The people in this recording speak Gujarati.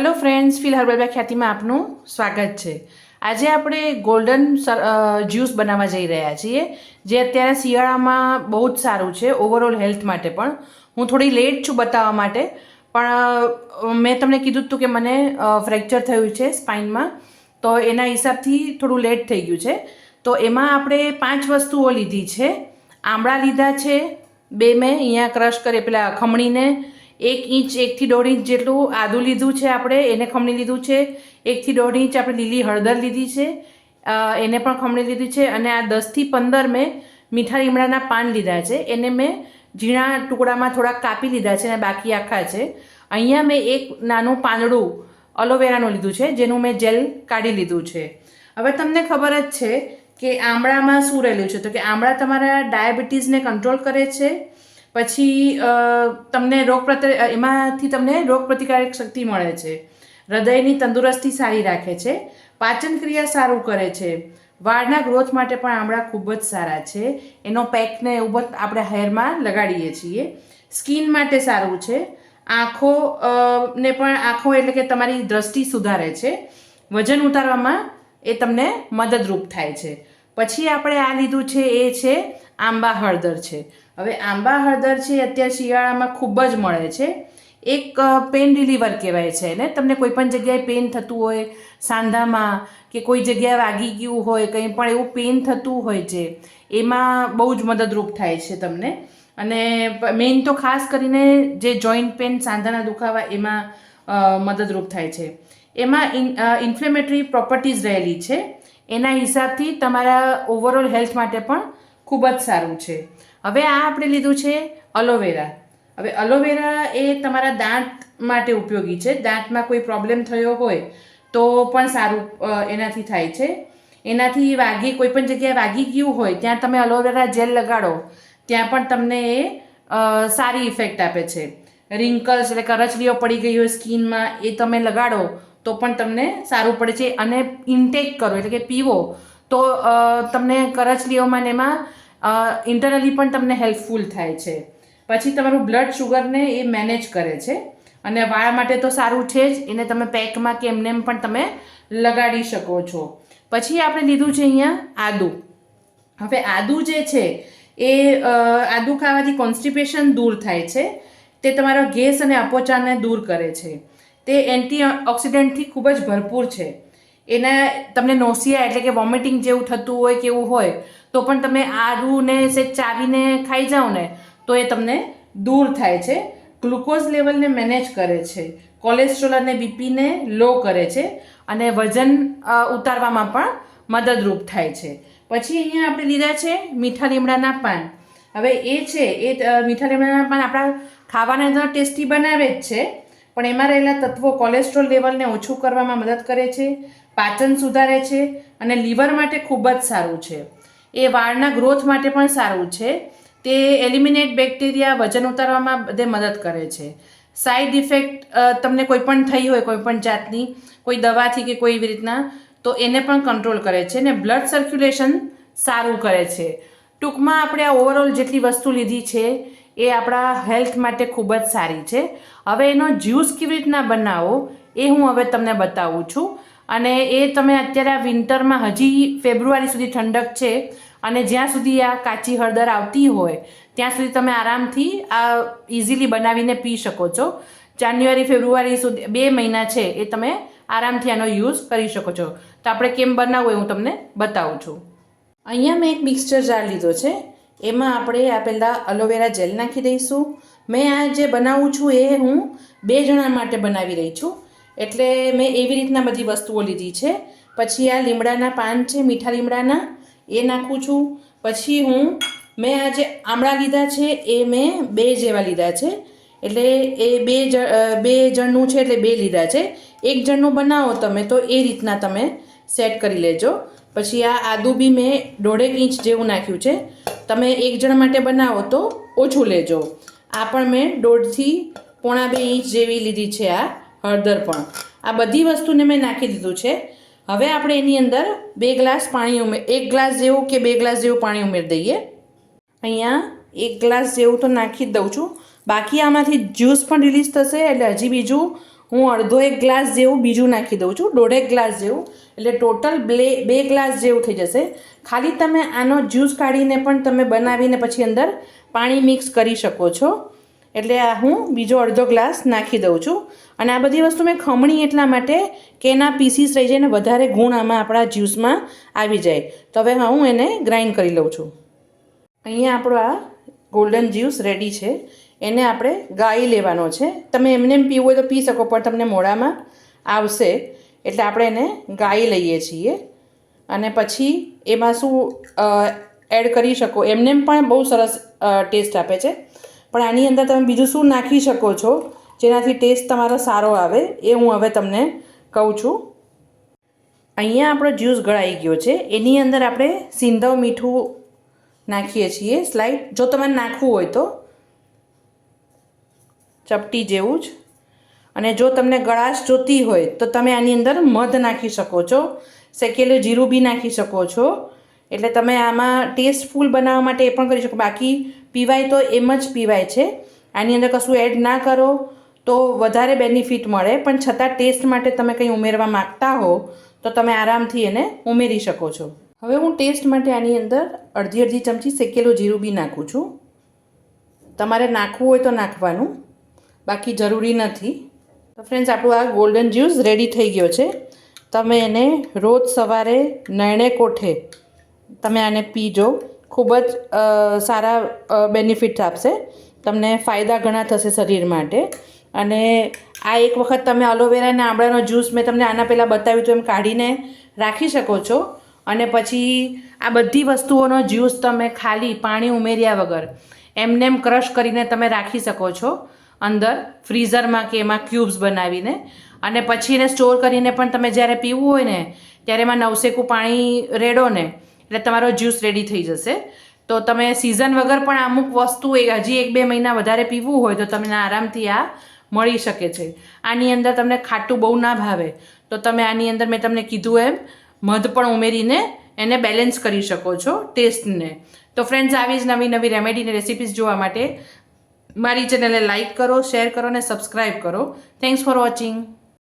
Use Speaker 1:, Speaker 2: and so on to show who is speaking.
Speaker 1: હલો ફ્રેન્ડ્સ ફિલ હર્બલ ખ્યાતિમાં આપનું સ્વાગત છે. આજે આપણે ગોલ્ડન જ્યુસ બનાવવા જઈ રહ્યા છીએ, જે અત્યારે શિયાળામાં બહુ જ સારું છે ઓવરઓલ હેલ્થ માટે પણ. હું થોડી લેટ છું બતાવવા માટે, પણ મેં તમને કીધું હતું કે મને ફ્રેક્ચર થયું છે સ્પાઇનમાં તો એના હિસાબથી થોડું લેટ થઈ ગયું છે. તો એમાં આપણે પાંચ વસ્તુઓ લીધી છે. આંબળા લીધા છે, બે મેં, અહીંયા ક્રશ કરે પેલા ખમણીને એક ઇંચ, એકથી દોઢ ઇંચ જેટલું આદું લીધું છે આપણે, એને ખમણી લીધું છે. એકથી દોઢ ઇંચ આપણે લીલી હળદર લીધી છે. એને પણ ખમણી લીધી છે અને આ દસથી પંદર મેં મીઠા લીમડાના પાન લીધા છે. એને મેં ઝીણા ટુકડામાં થોડાક કાપી લીધા છે અને બાકી આખા છે. અહીંયા મેં એક નાનું પાંદડું અલોવેરાનું લીધું છે, જેનું મેં જેલ કાઢી લીધું છે. હવે તમને ખબર જ છે કે આમળામાં શું રહેલું છે? તો કે આમળા તમારા ડાયાબિટીસને કંટ્રોલ કરે છે. પછી તમને રોગ પ્રતિ એમાંથી તમને રોગ પ્રતિકારક શક્તિ મળે છે. હૃદયની તંદુરસ્તી સારી રાખે છે. પાચન ક્રિયા સારું કરે છે. વાળના ગ્રોથ માટે પણ આમળા ખૂબ જ સારા છે. એનો પેકને એવું બધું, આપણે હેરમાં લગાડીએ છીએ. સ્કિન માટે સારું છે. આંખો ને પણ આંખો એટલે કે તમારી દ્રષ્ટિ સુધારે છે. વજન ઉતારવામાં એ તમને મદદરૂપ થાય છે. પછી આપણે આ લીધું છે, એ છે આંબા હળદર છે. હવે આંબા હળદર છે, અત્યારે શિયાળામાં ખૂબ જ મળે છે. એક પેન રિલીવર કહેવાય છે ને તમને કોઈ પણ જગ્યાએ પેન થતું હોય, સાંધામાં કે કોઈ જગ્યાએ વાગી ગયું હોય, કંઈ પણ એવું પેન થતું હોય છે, એમાં બહુ જ મદદરૂપ થાય છે તમને. અને મેઇન તો ખાસ કરીને જે જોઈન્ટ પેન સાંધાના દુખાવા એમાં મદદરૂપ થાય છે. એમાં ઇન્ફ્લેમેટરી પ્રોપર્ટીઝ રહેલી છે. એના હિસાબથી તમારા ઓવરઓલ હેલ્થ માટે પણ ખૂબ જ સારું છે. હવે આ આપણે લીધું છે અલોવેરા. હવે અલોવેરા એ તમારા દાંત માટે ઉપયોગી છે. દાંતમાં કોઈ પ્રોબ્લેમ થયો હોય તો પણ સારું એનાથી થાય છે. એનાથી વાગી, કોઈ પણ જગ્યાએ વાગી ગયું હોય, ત્યાં તમે અલોવેરા જેલ લગાડો, ત્યાં પણ તમને એ સારી ઇફેક્ટ આપે છે. રિંકલ્સ એટલે કરચલીઓ પડી ગઈ હોય સ્કિનમાં એ તમે લગાડો તો પણ તમને સારું પડે છે. અને ઇન્ટેક કરો, એટલે કે પીવો, તો તમને કરચલીઓમાં એમાં ઇન્ટરનલી પણ તમને હેલ્પફુલ થાય છે. પછી તમારું બ્લડ શુગરને એ મેનેજ કરે છે. અને વાળ માટે તો સારું છે જ, એને તમે પેકમાં કે એમને પણ તમે લગાડી શકો છો. પછી આપણે લીધું છે અહીંયા આદુ. હવે આદુ જે છે, એ આદુ ખાવાથી કોન્સ્ટિપેશન દૂર થાય છે. તે તમારો ગેસ અને અપોચાને દૂર કરે છે. તે એન્ટી ઓક્સિડન્ટથી ખૂબ જ ભરપૂર છે. એના તમને નોસિયા એટલે કે વોમિટિંગ જેવું થતું હોય કે એવું હોય, તો પણ તમે આદુને સે ચાવીને ખાઈ જાઓ ને, તો એ તમને દૂર થાય છે. ગ્લુકોઝ લેવલને મેનેજ કરે છે. કોલેસ્ટ્રોલ અને બીપીને લો કરે છે અને વજન ઉતારવામાં પણ મદદરૂપ થાય છે. પછી અહીંયા આપણે લીધા છે મીઠા લીમડાના પાન. હવે એ છે, એ મીઠા લીમડાના પાન આપણા ખાવાને તો ટેસ્ટી બનાવે જ છે પણ એમાં રહેલા તત્વો કોલેસ્ટ્રોલ લેવલને ઓછું કરવામાં મદદ કરે છે, પાચન સુધારે છે અને લીવર માટે ખૂબ જ સારું છે. એ વાળના ગ્રોથ માટે પણ સારું છે. તે એલિમિનેટ બેક્ટેરિયા વજન ઉતારવામાં બધે મદદ કરે છે. સાઈડ ઇફેક્ટ તમને કોઈ પણ થઈ હોય, કોઈ પણ જાતની, કોઈ દવાથી કે કોઈ એવી રીતના, તો એને પણ કંટ્રોલ કરે છે ને બ્લડ સર્ક્યુલેશન સારું કરે છે. ટૂંકમાં આપણે આ ઓવરઓલ જેટલી વસ્તુ લીધી છે એ આપણા હેલ્થ માટે ખૂબ જ સારી છે. હવે એનો જ્યુસ કેવી રીતના બનાવો એ હું હવે તમને બતાવું છું. અને એ તમે અત્યારે આ વિન્ટરમાં હજી ફેબ્રુઆરી સુધી ઠંડક છે અને જ્યાં સુધી આ કાચી હળદર આવતી હોય, ત્યાં સુધી તમે આરામથી આ ઇઝીલી બનાવીને પી શકો છો. જાન્યુઆરી, ફેબ્રુઆરી સુધી બે મહિના છે એ તમે આરામથી આનો યુઝ કરી શકો છો. તો આપણે કેમ બનાવવું એ હું તમને બતાવું છું. અહીંયા મેં એક મિક્સચર જાર લીધો છે. એમાં આપણે આ પહેલાં અલોવેરા જેલ નાખી દઈશું. મેં આ જે બનાવું છું એ હું બે જણા માટે બનાવી રહી છું. એટલે મેં એવી રીતના બધી વસ્તુઓ લીધી છે. પછી આ લીમડાના પાન છે, મીઠા લીમડાના, એ નાખું છું. પછી હું મેં આ જે આમળા લીધા છે એ મેં બે જેવા લીધા છે. એટલે એ બે જ, બે જણનું છે એટલે બે લીધા છે. એક જણનું બનાવો તમે તો એ રીતના તમે સેટ કરી લેજો. પછી આ આદુ બી મેં દોઢેક ઇંચ જેવું નાખ્યું છે. તમે એક જણ માટે બનાવો તો ઓછું લેજો. આ પણ મેં દોઢથી પોણા બે ઇંચ જેવી લીધી છે આ હળદર પણ. આ બધી વસ્તુને મેં નાખી દીધું છે. હવે આપણે એની અંદર બે ગ્લાસ પાણી ઉમેર એક ગ્લાસ જેવું કે બે ગ્લાસ જેવું પાણી ઉમેરી દઈએ. અહીંયા એક ગ્લાસ જેવું તો નાખી જ દઉં છું. બાકી આમાંથી જ્યુસ પણ રિલીઝ થશે એટલે હજી બીજું હું અડધો એક ગ્લાસ જેવું બીજું નાખી દઉં છું દોઢેક ગ્લાસ જેવું. એટલે ટોટલ બે બે ગ્લાસ જેવું થઈ જશે. ખાલી તમે આનો જ્યુસ કાઢીને પણ તમે બનાવીને પછી અંદર પાણી મિક્સ કરી શકો છો. એટલે આ હું બીજો અડધો ગ્લાસ નાખી દઉં છું. અને આ બધી વસ્તુ મેં ખમણી એટલા માટે કે એના પીસીસ રહી જાય ને વધારે ગુણ આમાં આપણા જ્યુસમાં આવી જાય. તો હવે હું એને ગ્રાઇન્ડ કરી લઉં છું. અહીંયા આપણો આ ગોલ્ડન જ્યુસ રેડી છે. એને આપણે ગાળી લેવાનો છે. તમે એમને એમ પીવું હોય તો પી શકો, પણ તમને મોઢામાં આવશે એટલે આપણે એને ગાળી લઈએ છીએ. અને પછી એમાં શું એડ કરી શકો? એમને એમ પણ બહુ સરસ ટેસ્ટ આપે છે. પણ આની અંદર તમે બીજું શું નાખી શકો છો, જેનાથી ટેસ્ટ તમારો સારો આવે એ હું હવે તમને કહું છું. અહીંયા આપણો જ્યુસ ગળાઈ ગયો છે. એની અંદર આપણે સિંધવ મીઠું નાખીએ છીએ. સ્લાઇડ, જો તમારે નાખવું હોય તો. ચપટી જેવું જ. અને જો તમને ગળાશ જોતી હોય, તો તમે આની અંદર મધ નાખી શકો છો, શેકેલું જીરું બી નાખી શકો છો. એટલે તમે આમાં ટેસ્ટફુલ બનાવવા માટે એ પણ કરી શકો. બાકી પીવાય તો એમ જ પીવાય છે. આની અંદર કશું એડ ના કરો, તો વધારે બેનિફિટ મળે. પણ છતાં ટેસ્ટ માટે તમે કંઈ ઉમેરવા માગતા હો, તો તમે આરામથી એને ઉમેરી શકો છો. હવે હું ટેસ્ટ માટે આની અંદર અડધી અડધી ચમચી શેકેલું જીરું બી નાખું છું. તમારે નાખવું હોય તો નાખવાનું. બાકી જરૂરી નથી. તો ફ્રેન્ડ્સ આપણું આ ગોલ્ડન જ્યુસ રેડી થઈ ગયો છે. તમે એને રોજ સવારે નયણે કોઠે તમે આને પીજો. ખૂબ જ સારા બેનિફિટ આપશે. તમને ફાયદા ઘણા થશે શરીર માટે. અને આ એક વખત તમે અલોવેરા અને આંબળાનો જ્યુસ મેં તમને આના પહેલાં બતાવ્યું હતું, એમ કાઢીને રાખી શકો છો. અને પછી આ બધી વસ્તુઓનો જ્યુસ તમે ખાલી પાણી ઉમેર્યા વગર, એમને એમ ક્રશ કરીને તમે રાખી શકો છો. અંદર ફ્રીઝરમાં કે એમાં ક્યુબ્સ બનાવીને અને પછી એને સ્ટોર કરીને પણ તમે જ્યારે પીવું હોય ને, ત્યારે એમાં નવસેકું પાણી રેડો ને, એટલે તમારો જ્યુસ રેડી થઈ જશે. તો તમે સિઝન વગર પણ અમુક વસ્તુ હજી એક બે મહિના વધારે પીવું હોય તો તમને આરામથી આ મળી શકે છે. આની અંદર તમને ખાટું બહુ ના ભાવે તો તમે આની અંદર મેં તમને કીધું એમ, મધ પણ ઉમેરીને એને બેલેન્સ કરી શકો છો ટેસ્ટને તો ફ્રેન્ડ્સ આવી જ નવી નવી રેમેડીની રેસિપીઝ જોવા માટે મારી ચેનલને લાઇક કરો શેર કરો અને સબસ્ક્રાઈબ કરો. Thanks for watching